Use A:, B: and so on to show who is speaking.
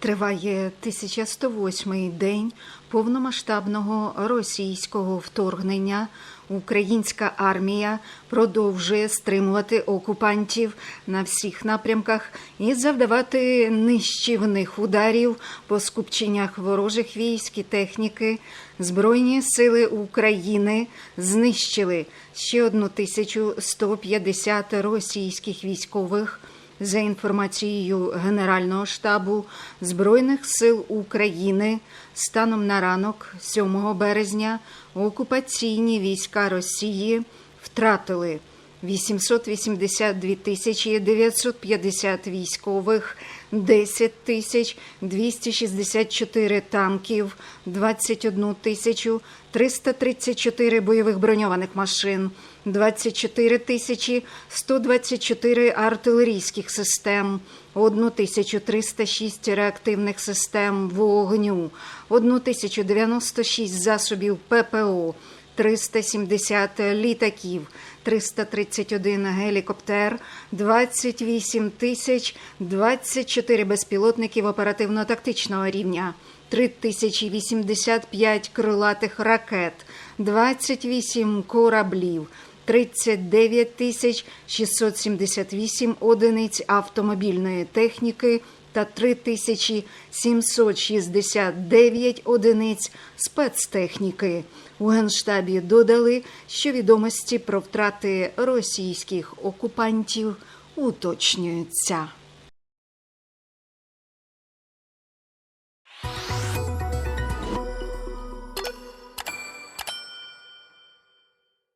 A: Триває 1108-й день повномасштабного російського вторгнення. Українська армія продовжує стримувати окупантів на всіх напрямках і завдавати нищівних ударів по скупченнях ворожих військ і техніки. Збройні сили України знищили ще 1150 російських військових. За інформацією Генерального штабу Збройних сил України, станом на ранок 7 березня окупаційні війська Росії втратили 882 тисячі 950 військових, 10 тисяч 264 танків, 21 тисячу 334 бойових броньованих машин, 24 тисячі 124 артилерійських систем, 1306 реактивних систем вогню, 1096 засобів ППО, 370 літаків, 331 гелікоптер, 28 тисяч 24 безпілотників оперативно-тактичного рівня, 3085 крилатих ракет, 28 кораблів, 39 тисяч 678 одиниць автомобільної техніки та 3769 одиниць спецтехніки. У Генштабі додали, що відомості про втрати російських окупантів уточнюються.